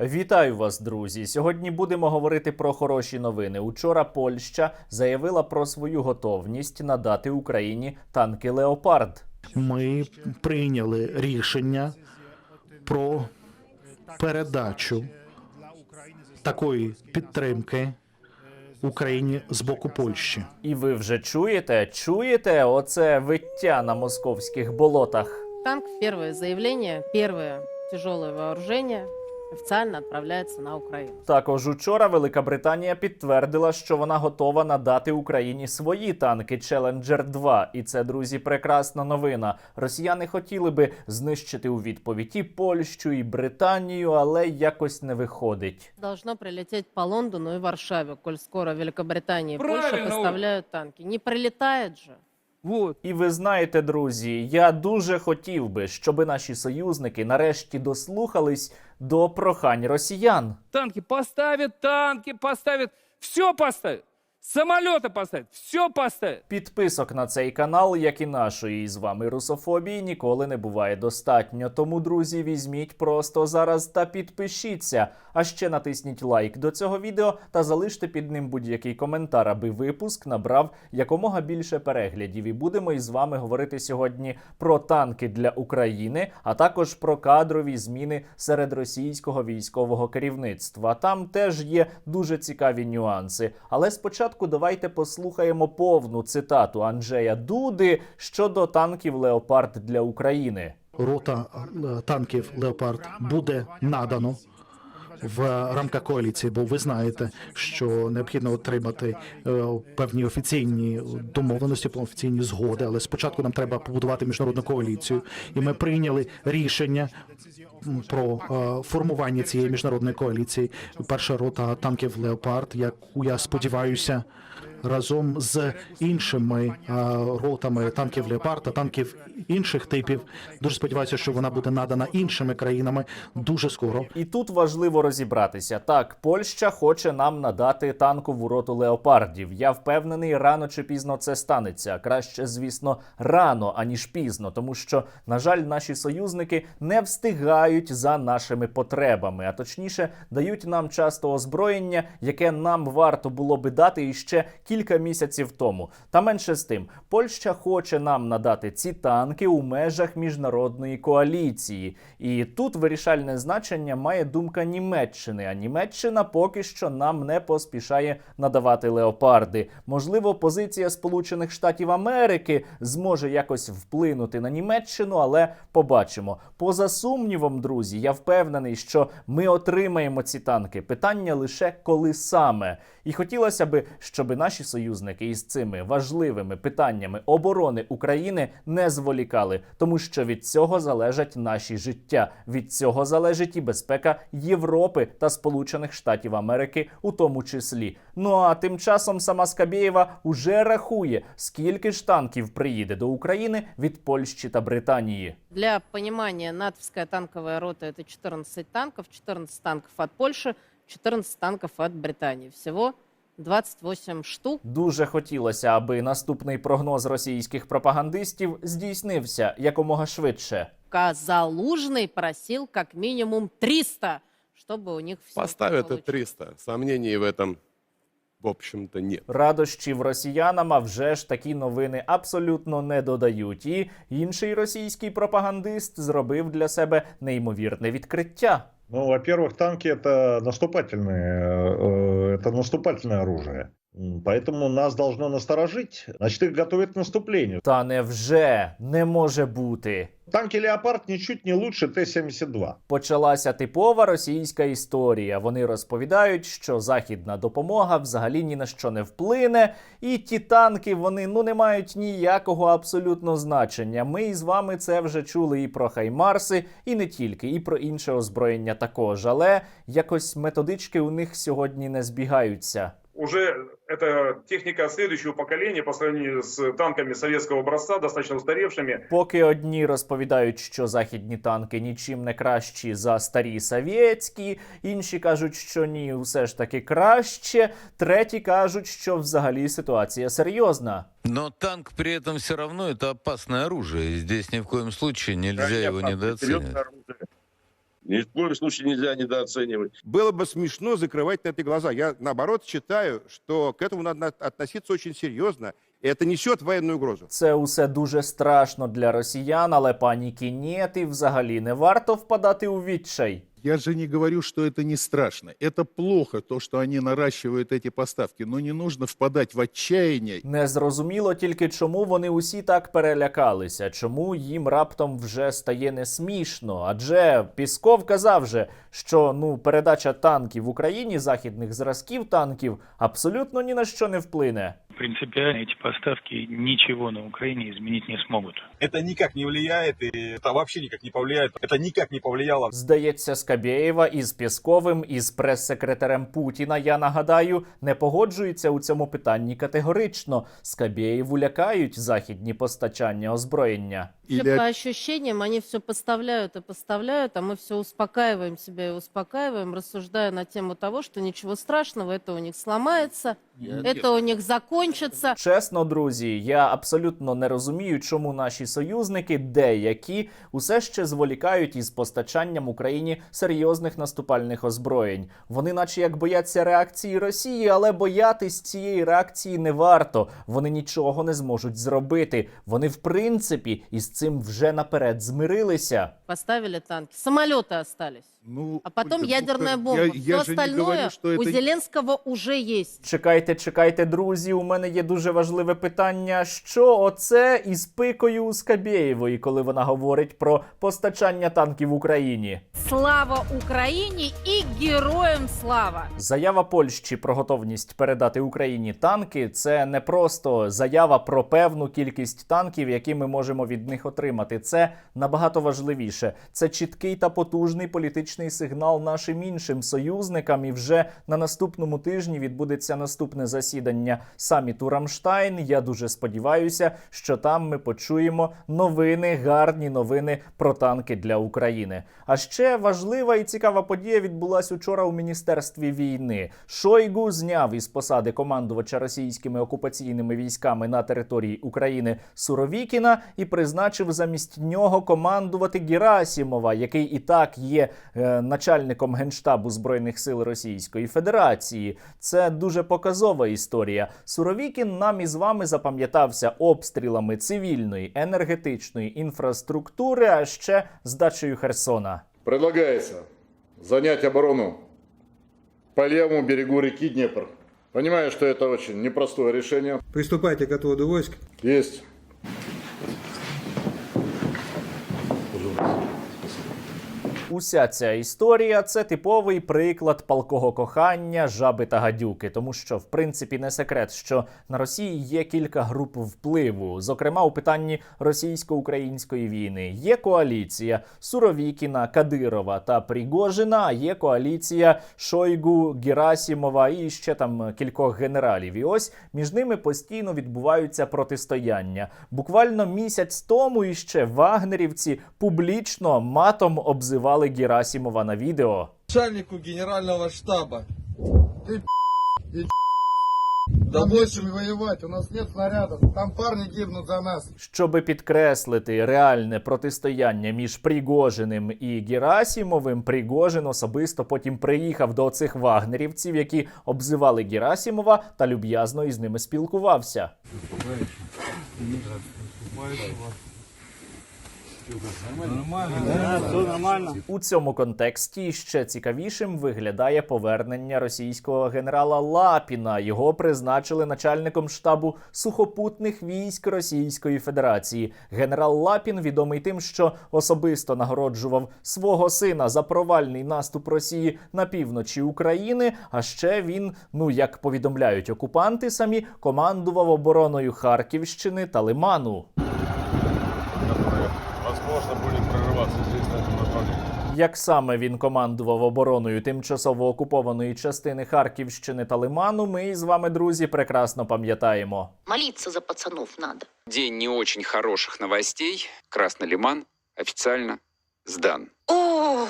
Вітаю вас, друзі! Сьогодні будемо говорити про хороші новини. Учора Польща заявила про свою готовність надати Україні танки Леопард. ми прийняли рішення про передачу такої підтримки Україні з боку Польщі. І ви вже чуєте? Чуєте оце виття на московських болотах? Танк в первое заявление, первое тяжелое официально отправляется на Украину. Також учора Велика Британія підтвердила, що вона готова надати Україні свої танки Challenger 2. І це, друзі, прекрасна новина. Росіяни хотіли би знищити у відповідь і Польщу, і Британію, але якось не виходить. Должно прилететь по Лондону и Варшаве, коль скоро Великобритания и Польша Правильно. поставляют танки. Не прилетает же. Вот. І ви знаєте, друзі, я дуже хотів би, щоб наші союзники нарешті дослухались до прохань росіян. Танки поставят, танки поставят, все поставят. Самолеты поставят, все поставят. Підписок на цей канал, як і нашої з вами русофобії, ніколи не буває достатньо. Тому, друзі, візьміть просто зараз та підпишіться. А ще натисніть лайк до цього відео та залиште під ним будь-який коментар, аби випуск набрав якомога більше переглядів. І будемо із вами говорити сьогодні про танки для України, а також про кадрові зміни серед російського військового керівництва. Там теж є дуже цікаві нюанси. Але спочатку давайте послухаємо повну цитату Анджея Дуди щодо танків Леопард для України. Рота е, танків Леопард буде надано в рамках коаліції, бо ви знаєте, що необхідно отримати е, певні офіційні домовленості, офіційні згоди. Але спочатку нам треба побудувати міжнародну коаліцію, і ми прийняли рішення про е, формування цієї міжнародної коаліції. Перша рота танків Леопард, яку я сподіваюся. Разом з іншими ротами танків Леопард та танків інших типів, дуже сподіваюся, що вона буде надана іншими країнами дуже скоро. І тут важливо розібратися. Так, Польща хоче нам надати танкову роту леопардів. Я впевнений, рано чи пізно це станеться. Краще, звісно, рано аніж пізно, тому що, на жаль, наші союзники не встигають за нашими потребами, а точніше дають нам часто озброєння, яке нам варто було би дати іще кілька місяців тому. Та менше з тим, Польща хоче нам надати ці танки у межах міжнародної коаліції. І тут вирішальне значення має думка Німеччини. А Німеччина поки що нам не поспішає надавати леопарди. Можливо, позиція Сполучених Штатів Америки зможе якось вплинути на Німеччину, але побачимо. Поза сумнівом, друзі, я впевнений, що ми отримаємо ці танки. Питання лише коли саме. І хотілося би, щоб наші союзники із цими важливими питаннями оборони України не зволікали, тому що від цього залежать наші життя. Від цього залежить і безпека Європи та Сполучених Штатів Америки, у тому числі. Ну а тим часом сама Скабєєва уже рахує, скільки ж танків приїде до України від Польщі та Британії. Для понимания, натовская танковая рота это 14 танков, 14 танков от Польши, 14 танков от Британии. Всего 28 штук. Дуже хотілося, аби наступний прогноз російських пропагандистів здійснився якомога швидше. А Залужный просил как минимум 300, чтобы у них все Поставят и получилось. 300. Сомнений в этом, в общем-то, нет. Радощів росіянам, а вже ж такі новини абсолютно не додають. І інший російський пропагандист зробив для себе неймовірне відкриття. Ну, во-первых, танки это наступательные, э, это наступательное оружие. Поэтому нас должно насторожить. Значит, их готовят к наступлению. Та невже не може бути. Танки «Леопард» ничуть не лучше Т-72. Почалася типова російська історія. Вони розповідають, що західна допомога взагалі ні на що не вплине, і ті танки вони ну не мають ніякого абсолютно значення. Ми із вами це вже чули і про Хаймарси, і не тільки, і про інше озброєння також. Але якось методички у них сьогодні не збігаються уже это техника следующего поколения по сравнению с танками советского образца, достаточно устаревшими. Поки одні розповідають, що західні танки нічим не кращі за старі совєтські, інші кажуть, що ні, все ж таки краще. Треті кажуть, що взагалі ситуація серйозна. Но танк при этом все равно это опасное оружие. и Здесь ни в коем случае нельзя его Конечно, серьезное недооценивать. оружие. Ни в коем случае нельзя недооценивать. Было бы смешно закрывать на это глаза. Я, наоборот, считаю, что к этому надо относиться очень серьезно. И это несет военную угрозу. Це усе дуже страшно для росіян, але паніки нет, і взагалі не варто впадати у відчай. Я же не говорю, что это не страшно. Это плохо, то, что они наращивают эти поставки. Но не нужно впадать в отчаяние. Незрозуміло тільки чому вони усі так перелякалися, чому їм раптом вже стає не смішно. Адже Пісков казав же, що ну передача танків Україні, західних зразків танків, абсолютно ні на що не вплине. Принципиально эти поставки ничего на Украине изменить не смогут. Это никак не влияет, и это вообще никак не повлияет. Это никак не повлияло. Здається, Скабєєва із Пісковим, із прес-секретарем Путіна, я нагадаю, не погоджуються у цьому питанні категорично. Скабєєву лякають західні постачання озброєння. Вообще, по ощущениям, они все поставляют и поставляют, а мы все успокаиваем себя и успокаиваем, рассуждая на тему того, что ничего страшного, это у них сломается, это у них закончится. Чесно, друзі, я абсолютно не розумію, чому наші союзники, деякі, усе ще зволікають із постачанням Україні серйозних наступальних озброєнь. Вони, наче як бояться реакції Росії, але боятись цієї реакції не варто. Вони нічого не зможуть зробити. Вони, в принципі, із цим вже наперед змирилися. Поставили танки, самоліти остались. Ну, А потом Ольга, ну, ядерная как- бомба. Я, Все я же не остальное говорю, что у это... Зеленского уже есть. Чекайте, чекайте, друзі. У мене є дуже важливе питання. Що оце із пикою у Скабєєвої, коли вона говорить про постачання танків Україні? Слава Украине и героям слава! Заява Польщі про готовність передати Україні танки це не просто заява про певну кількість танків, які ми можемо від них отримати. Це набагато важливіше. Це чіткий та потужний політичний сигнал нашим іншим союзникам. І вже на наступному тижні відбудеться наступне засідання саміту Рамштайн. Я дуже сподіваюся, що там ми почуємо новини, гарні новини про танки для України. А ще важлива і цікава подія відбулася учора у міністерстві війни. Шойгу зняв із посади командувача російськими окупаційними військами на території України Суровікіна і призначив замість нього командувати Герасімова, який і так є е, начальником генштабу збройних сил Російської Федерації. Це дуже показова історія. Суровікін нам із вами запам'ятався обстрілами цивільної енергетичної інфраструктури, а ще здачею Херсона. Предлагается занять оборону по левому берегу реки Днепр. Понимаю, что это очень непростое решение. Приступайте к отводу войск. Есть. Уся ця історія це типовий приклад палкого кохання, жаби та гадюки, тому що в принципі не секрет, що на Росії є кілька груп впливу. Зокрема, у питанні російсько-української війни є коаліція Суровікіна, Кадирова та Пригожина. Є коаліція Шойгу, Герасімова і ще там кількох генералів. І ось між ними постійно відбуваються протистояння. Буквально місяць тому іще вагнерівці публічно матом обзивали Герасімова на відео. Начальнику генерального штаба. Ты Да больше воевать, у нас нет снарядов. Там парни гибнут за нас. Щоби підкреслити реальне протистояння між Пригожиним і Герасімовим, Пригожин особисто потім приїхав до цих вагнерівців, які обзивали Герасімова та люб'язно із ними спілкувався. У цьому контексті ще цікавішим виглядає повернення російського генерала Лапіна. Його призначили начальником штабу сухопутних військ Російської Федерації. Генерал Лапін відомий тим, що особисто нагороджував свого сина за провальний наступ Росії на півночі України. А ще він, ну як повідомляють окупанти, самі командував обороною Харківщини та Лиману. Возможно, будет прорываться здесь, на этом направлении. Як саме він командував обороною тимчасово окупованої частини Харківщини та Лиману, ми з вами, друзі, прекрасно пам'ятаємо. Молиться за пацанов надо. День не очень хороших новостей. Красный Лиман официально сдан. Ох.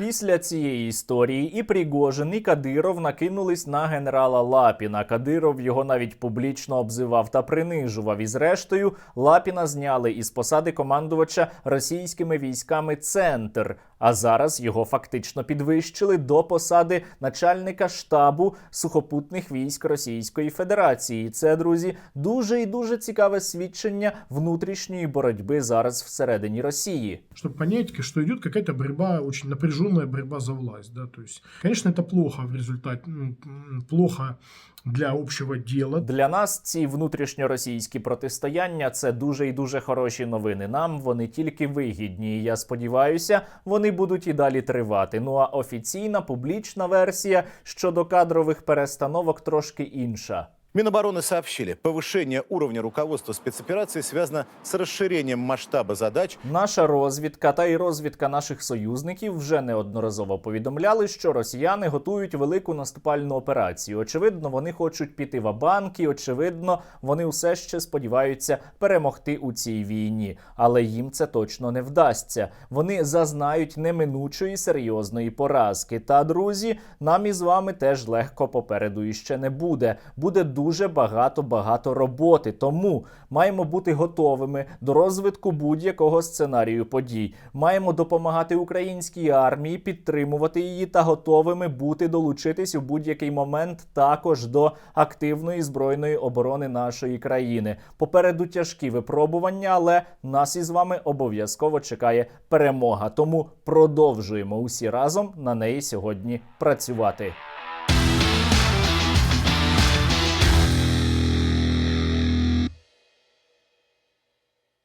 Після цієї історії і Пригожин, і Кадиров накинулись на генерала Лапіна. Кадиров його навіть публічно обзивав та принижував. І зрештою Лапіна зняли із посади командувача російськими військами Центр. А зараз його фактично підвищили до посади начальника штабу сухопутних військ Російської Федерації. Це, друзі, дуже і дуже цікаве свідчення внутрішньої боротьби зараз всередині Росії. чтобы понять, что идет какая-то борьба, очень напряженная борьба за власть. Да? То есть, конечно, это плохо в результате, м, м, плохо для общего дела. Для нас ці внутрішньоросійські протистояння це дуже і дуже хороші новини. Нам вони тільки вигідні. І я сподіваюся, вони будуть і далі тривати. Ну а офіційна публічна версія щодо кадрових перестановок трошки інша. Минобороны сообщили, повышение уровня руководства спецоперации связано с расширением масштаба задач Наша розвідка та й розвідка наших союзників вже неодноразово повідомляли, що росіяни готують велику наступальну операцію. Очевидно, вони хочуть піти в банки. Очевидно, вони все ще сподіваються перемогти у цій війні, але їм це точно не вдасться. Вони зазнають неминучої серйозної поразки. Та друзі, нам із вами теж легко попереду іще не буде. Буде багато багато роботи. Тому маємо бути готовими до розвитку будь-якого сценарію подій. Маємо допомагати українській армії, підтримувати її та готовими бути долучитись у будь-який момент також до активної збройної оборони нашої країни. Попереду тяжкі випробування, але нас із вами обов'язково чекає перемога. Тому продовжуємо усі разом на неї сьогодні працювати.